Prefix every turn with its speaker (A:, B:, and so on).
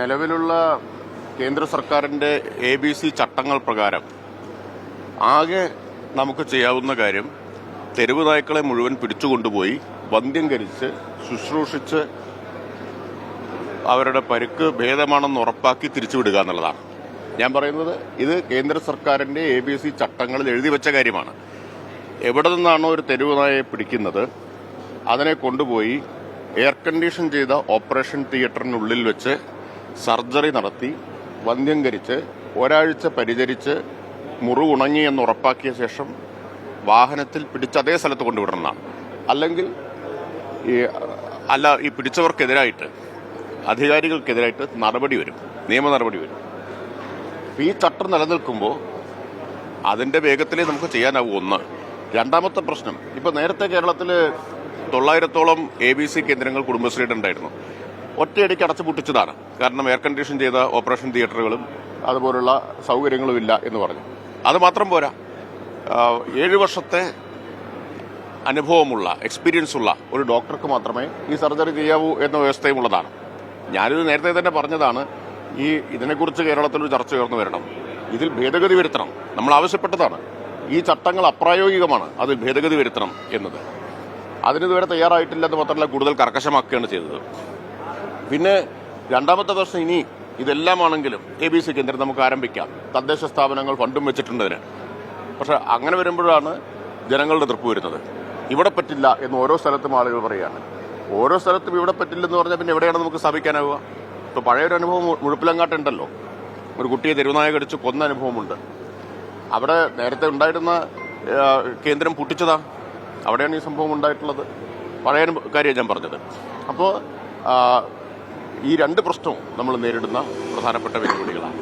A: നിലവിലുള്ള കേന്ദ്ര സർക്കാരിന്റെ എ ബി സി ചട്ടങ്ങൾ പ്രകാരം ആകെ നമുക്ക് ചെയ്യാവുന്ന കാര്യം തെരുവ് നായ്ക്കളെ മുഴുവൻ പിടിച്ചുകൊണ്ടുപോയി വന്ധ്യംകരിച്ച് ശുശ്രൂഷിച്ച് അവരുടെ പരുക്ക് ഭേദമാണെന്ന് ഉറപ്പാക്കി തിരിച്ചുവിടുക എന്നുള്ളതാണ്. ഞാൻ പറയുന്നത് ഇത് കേന്ദ്ര സർക്കാരിന്റെ എ ബി സി ചട്ടങ്ങളിൽ എഴുതി വെച്ച കാര്യമാണ്. എവിടെ നിന്നാണോ ഒരു തെരുവ് നായയെ പിടിക്കുന്നത് അതിനെ കൊണ്ടുപോയി എയർ കണ്ടീഷൻ ചെയ്ത ഓപ്പറേഷൻ തിയേറ്ററിനുള്ളിൽ വെച്ച് സർജറി നടത്തി വന്ധ്യംകരിച്ച് ഒരാഴ്ച പരിചരിച്ച് മുറിവുണങ്ങി എന്ന് ഉറപ്പാക്കിയ ശേഷം വാഹനത്തിൽ പിടിച്ച് അതേ സ്ഥലത്ത് കൊണ്ടുവിടണമെന്നാണ് അല്ലെങ്കിൽ ഈ അല്ല ഈ പിടിച്ചവർക്കെതിരായിട്ട് അധികാരികൾക്കെതിരായിട്ട് നടപടി വരും. നിയമ നടപടി വരും. ഈ ചട്ടം നിലനിൽക്കുമ്പോൾ അതിന്റെ വേഗത്തിലേ നമുക്ക് ചെയ്യാനാവൂ ഒന്ന്. രണ്ടാമത്തെ പ്രശ്നം ഇപ്പോൾ നേരത്തെ കേരളത്തിൽ തൊള്ളായിരത്തോളം എ ബി സി കേന്ദ്രങ്ങൾ കുടുംബശ്രീയുടെ ഉണ്ടായിരുന്നു. ഒറ്റയടിക്ക് അടച്ചു പൊട്ടിച്ചതാണ്. കാരണം എയർ കണ്ടീഷൻ ചെയ്ത ഓപ്പറേഷൻ തിയേറ്ററുകളും അതുപോലുള്ള സൗകര്യങ്ങളും ഇല്ല എന്ന് പറഞ്ഞു. അത് മാത്രം പോരാ. ഏഴു വർഷത്തെ അനുഭവമുള്ള എക്സ്പീരിയൻസ് ഉള്ള ഒരു ഡോക്ടർക്ക് മാത്രമേ ഈ സർജറി ചെയ്യാവൂ എന്ന വ്യവസ്ഥയും ഉള്ളതാണ്. ഞാനിത് നേരത്തെ തന്നെ പറഞ്ഞതാണ് ഈ ഇതിനെക്കുറിച്ച് കേരളത്തിൽ ഒരു ചർച്ച ഉയർന്നു വരണം. ഇതിൽ ഭേദഗതി വരുത്തണം. നമ്മൾ ആവശ്യപ്പെട്ടതാണ്. ഈ ചട്ടങ്ങൾ അപ്രായോഗികമാണ്. അതിൽ ഭേദഗതി വരുത്തണം എന്നത്. അതിനിതുവരെ തയ്യാറായിട്ടില്ലെന്ന് മാത്രമല്ല കൂടുതൽ കർക്കശമാക്കുകയാണ് ചെയ്തത്. പിന്നെ രണ്ടാമത്തെ വർഷം ഇനി ഇതെല്ലാമാണെങ്കിലും എ ബി സി കേന്ദ്രം നമുക്ക് ആരംഭിക്കാം. തദ്ദേശ സ്ഥാപനങ്ങൾ ഫണ്ടും വെച്ചിട്ടുണ്ട് ഇതിന് പക്ഷെ അങ്ങനെ വരുമ്പോഴാണ് ജനങ്ങളുടെ തൃപ്പ് വരുന്നത്. ഇവിടെ പറ്റില്ല എന്ന് ഓരോ സ്ഥലത്തും ആളുകൾ പറയുകയാണ്. ഓരോ സ്ഥലത്തും ഇവിടെ പറ്റില്ലെന്ന് പറഞ്ഞാൽ പിന്നെ എവിടെയാണ് നമുക്ക് സ്ഥാപിക്കാനാവുക? ഇപ്പോൾ പഴയൊരു അനുഭവം മുഴുപ്പിലങ്ങാട്ടുണ്ടല്ലോ ഒരു കുട്ടിയെ തെരുവുനായ കടിച്ച് കൊന്ന അനുഭവമുണ്ട്. അവിടെ നേരത്തെ ഉണ്ടായിരുന്ന കേന്ദ്രം പൊട്ടിച്ചതാ. അവിടെയാണ് ഈ സംഭവം ഉണ്ടായിട്ടുള്ളത്. പഴയ കാര്യം ഞാൻ പറഞ്ഞത്. അപ്പോൾ ഈ രണ്ട് പ്രശ്നവും നമ്മൾ നേരിടുന്ന പ്രധാനപ്പെട്ട വെല്ലുവിളികളാണ്.